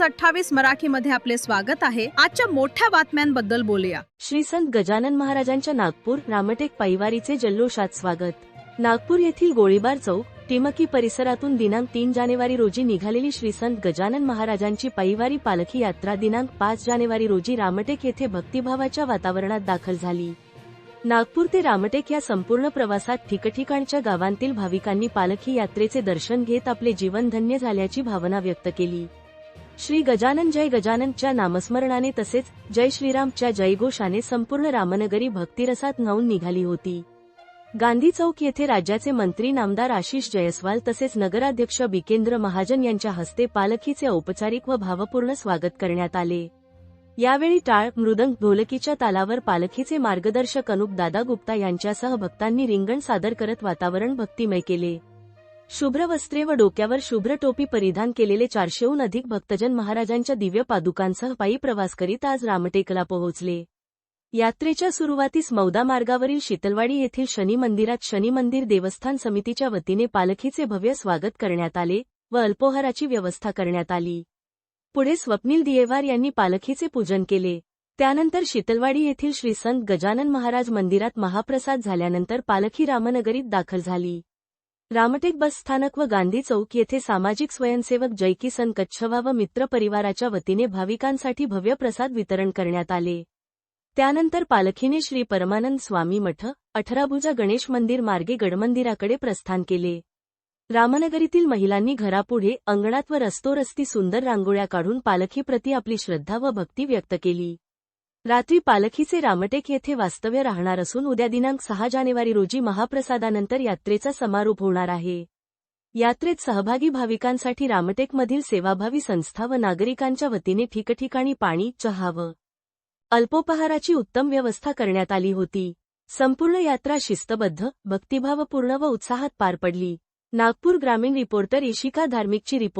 News अठ्ठावीस मराठीमध्ये आपले स्वागत आहे. आजच्या मोठ्या बातम्यांबद्दल बोलूया. श्री संत गजानन महाराजांच्या नागपूर रामटेक पायवारीचे जल्लोषात स्वागत. नागपूर येथील गोळीबार चौक टिमकी परिसरातून दिनांक तीन जानेवारी रोजी निघालेली श्री संत गजानन महाराजांची पायवारी पालखी यात्रा दिनांक पाच जानेवारी रोजी रामटेक येथे भक्तिभावाच्या वातावरणात दाखल झाली. नागपूर ते रामटेक या संपूर्ण प्रवासात ठिकठिकाणच्या गावांतील भाविकांनी पालखी यात्रेचे दर्शन घेत आपले जीवन धन्य झाल्याची भावना व्यक्त केली. श्री गजानन जय गजाननच्या नामस्मरणाने तसेच जय श्रीरामच्या जयघोषाने संपूर्ण रामनगरी भक्तिरसात न्हाऊन निघाली होती. गांधी चौक येथे राज्याचे मंत्री नामदार आशिष जयस्वाल तसेच नगराध्यक्ष बिकेंद्र महाजन यांच्या हस्ते पालखीचे औपचारिक व भावपूर्ण स्वागत करण्यात आले. यावेळी टाळ मृदंग ढोलकीच्या तालावर पालखीचे मार्गदर्शक अनुप दादा गुप्ता यांच्यासह भक्तांनी रिंगण सादर करत वातावरण भक्तिमय केले. शुभ्र वस्त्रे व डोक्यावर शुभ्र टोपी परिधान केलेले चारशेहून अधिक भक्तजन महाराजांच्या दिव्य पादुकांसह पायी प्रवास करीत आज रामटेकला पोहोचले. यात्रेच्या सुरुवातीस मौदा मार्गावरील शीतलवाडी येथील शनी मंदिरात शनी मंदिर देवस्थान समितीच्या वतीने पालखीचे भव्य स्वागत करण्यात आले व अल्पोहाराची व्यवस्था करण्यात आली. पुढे स्वप्नील दियेवार यांनी पालखीचे पूजन केले. त्यानंतर शीतलवाडी येथील श्री संत गजानन महाराज मंदिरात महाप्रसाद झाल्यानंतर पालखी रामनगरीत दाखल झाली. रामटेक बस स्थानक व गांधी चौक येथे सामाजिक स्वयंसेवक जयकिसन कच्छवा व मित्र परिवाराच्या वतीने भाविकांसाठी भव्य प्रसाद वितरण करण्यात आले. त्यानंतर पालखीने श्री परमानंद स्वामी मठ अठराभुजा गणेश मंदिर मार्गे गडमंदिराकडे प्रस्थान केले. रामनगरीतील महिलांनी घरापुढे अंगणात व रस्तोरस्ती सुंदर रांगोळ्या काढून पालखीप्रती आपली श्रद्धा व भक्ती व्यक्त केली. रात्री पालखीचे रामटेक येथे वास्तव्य राहणार असून उद्या दिनांक सहा जानेवारी रोजी महाप्रसादानंतर यात्रेचा समारोप होणार आहे. यात्रेत सहभागी भाविकांसाठी रामटेकमधील सेवाभावी संस्था व नागरिकांच्या वतीने ठिकठिकाणी पाणी चहा व अल्पोपहाराची उत्तम व्यवस्था करण्यात आली होती. संपूर्ण यात्रा शिस्तबद्ध भक्तिभावपूर्ण व उत्साहात पार पडली. नागपूर ग्रामीण रिपोर्टर इशिका धार्मिकची रिपोर्ट